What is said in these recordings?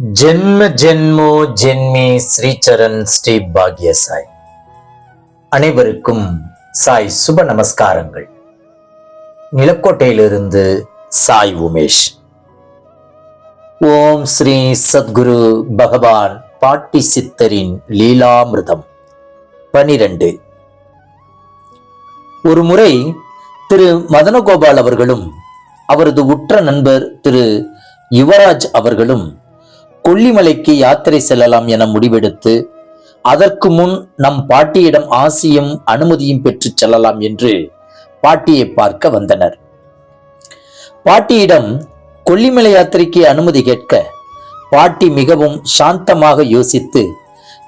ஜென்ம ஜென்மோ ஜென்மே ஸ்ரீச்சரன் ஸ்ரீ பாக்ய சாய். அனைவருக்கும் சாய் சுப நமஸ்காரங்கள். நிலக்கோட்டையிலிருந்து சாய் உமேஷ். ஓம் ஸ்ரீ சத்குரு பகவான் பாட்டி சித்தரின் லீலாமிருதம் பனிரெண்டு. ஒரு முறை திரு மதனகோபால் அவர்களும் அவரது உற்ற நண்பர் திரு யுவராஜ் அவர்களும் கொல்லிமலைக்கு யாத்திரை செல்லலாம் என முடிவெடுத்து அதற்கு முன் நம் பாட்டியிடம் ஆசியும் அனுமதியும் பெற்று செல்லலாம் என்று பாட்டியை பார்க்க வந்தனர். பாட்டியிடம் கொல்லிமலை யாத்திரைக்கு அனுமதி கேட்க பாட்டி மிகவும் சாந்தமாக யோசித்து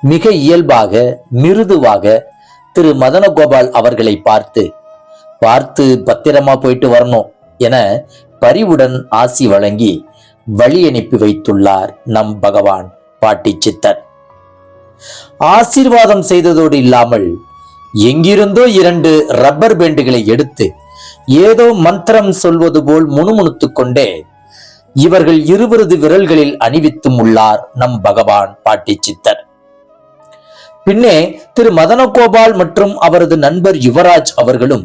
மிக இயல்பாக மிருதுவாக திரு மதனகோபால் அவர்களை பார்த்து பார்த்து பத்திரமா போயிட்டு வரணும் என பரிவுடன் ஆசி வழங்கி வழி அனுப்பி வைத்துள்ளார் நம் பகவான் பாட்டி சித்தர். ஆசீர்வாதம் செய்ததோடு இல்லாமல் எங்கிருந்தோ இரண்டு ரப்பர் பேண்டுகளை எடுத்து ஏதோ மந்திரம் சொல்வது போல் முணுமுணுத்துக் கொண்டே இவர்கள் இருவரது விரல்களில் அணிவித்தும் உள்ளார் நம் பகவான் பாட்டி சித்தர். பின்னே திரு மதனகோபால் மற்றும் அவரது நண்பர் யுவராஜ் அவர்களும்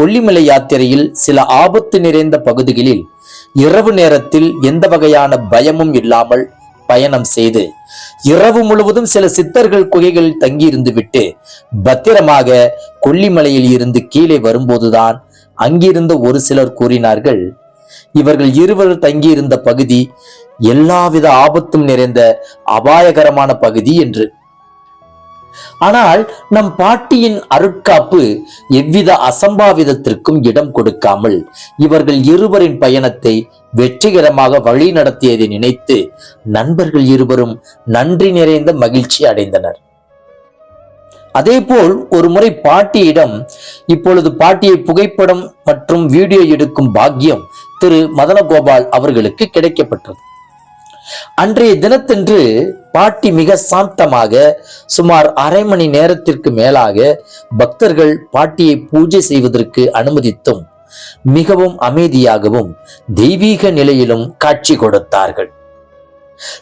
கொல்லிமலை யாத்திரையில் சில ஆபத்து நிறைந்த பகுதிகளில் இரவு நேரத்தில் எந்த வகையான பயமும் இல்லாமல் பயணம் செய்து இரவு முழுவதும் சில சித்தர்கள் குகைகளில் தங்கியிருந்து விட்டு பத்திரமாக கொல்லிமலையில் இருந்து கீழே வரும்போதுதான் அங்கிருந்த ஒரு சிலர் கூறினார்கள் இவர்கள் இருவர் தங்கியிருந்த பகுதி எல்லாவித ஆபத்தும் நிறைந்த அபாயகரமான பகுதி என்று. ஆனால் நம் பாட்டியின் அருட்காப்பு எவ்வித அசம்பாவிதத்திற்கும் இடம் கொடுக்காமல் இவர்கள் இருவரின் பயணத்தை வெற்றிகரமாக வழி நடத்தியதை நினைத்து நண்பர்கள் இருவரும் நன்றி நிறைந்த மகிழ்ச்சி அடைந்தனர். அதேபோல் ஒரு முறை பாட்டியிடம் இப்பொழுது பாட்டியை புகைப்படம் மற்றும் வீடியோ எடுக்கும் பாக்கியம் திரு மதனகோபால் அவர்களுக்கு கிடைக்கப்பட்டது. அன்றைய தினத்தன்று பாட்டி மிக சாந்தமாக சுமார் அரை மணி நேரத்திற்கு மேலாக பக்தர்கள் பாட்டியை பூஜை செய்வதற்கு அனுமதித்தும் மிகவும் அமைதியாகவும் தெய்வீக நிலையிலும் காட்சி கொடுத்தார்கள்.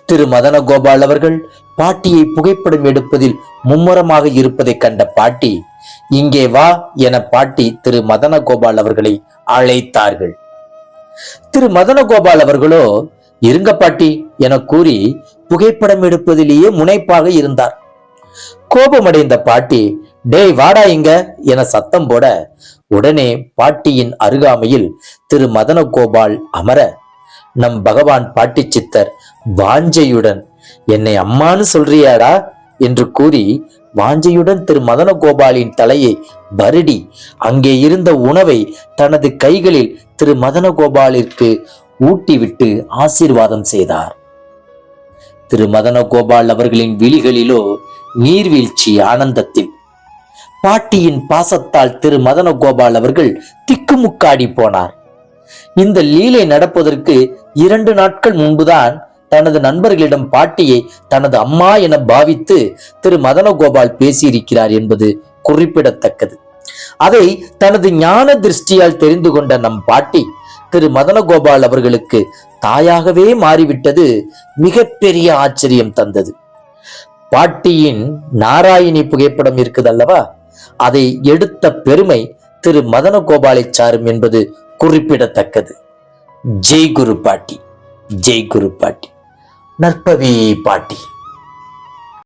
திரு மதனகோபால் அவர்கள் பாட்டியை புகைப்படம் எடுப்பதில் மும்முரமாக இருப்பதை கண்ட பாட்டி இங்கே வா என பாட்டி திரு மதனகோபால் அவர்களை அழைத்தார்கள். திரு மதனகோபால் அவர்களோ இருங்க பாட்டி என கூறி புகைப்படம் எடுப்பதிலேயே முனைப்பாக இருந்தார். கோபமடைந்த பாட்டி டேய் வாடா இங்க என சத்தம் போட உடனே பாட்டியின் அருகாமையில் திரு. மதனகோபால் அமர நம் பகவான் பாட்டி சித்தர் வாஞ்சையுடன் என்னை அம்மான்னு சொல்றியாடா? என்று கூறி வாஞ்சையுடன் திரு. மதனகோபாலின் தலையை வருடி அங்கே இருந்த உணவை தனது கைகளில் திரு. மதனகோபாலிற்கு ஊட்டிவிட்டு ஆசீர்வாதம் செய்தார். திரு மதனகோபால் அவர்களின் விழிகளிலோ நீர்வீழ்ச்சி ஆனந்தத்தில். பாட்டியின் பாசத்தால் திரு மதனகோபால் அவர்கள் திக்குமுக்காடி போனார். இந்த லீலை நடப்பதற்கு இரண்டு நாட்கள் முன்புதான் தனது நண்பர்களிடம் பாட்டியை தனது அம்மா என பாவித்து திரு மதனகோபால் பேசியிருக்கிறார் என்பது குறிப்பிடத்தக்கது. அதை தனது ஞான திருஷ்டியால் தெரிந்து கொண்ட நம் பாட்டி திரு மதனகோபால் அவர்களுக்கு தாயாகவே மாறிவிட்டது மிகப்பெரிய ஆச்சரியம் தந்தது. பாட்டியின் நாராயணி புகைப்படம் இருக்குது அல்லவா அதை எடுத்த பெருமை திரு மதனகோபாலை சாரும் என்பது குறிப்பிடத்தக்கது. ஜெய் குரு பாட்டி ஜெய் குரு பாட்டி. நற்பவி பாட்டி.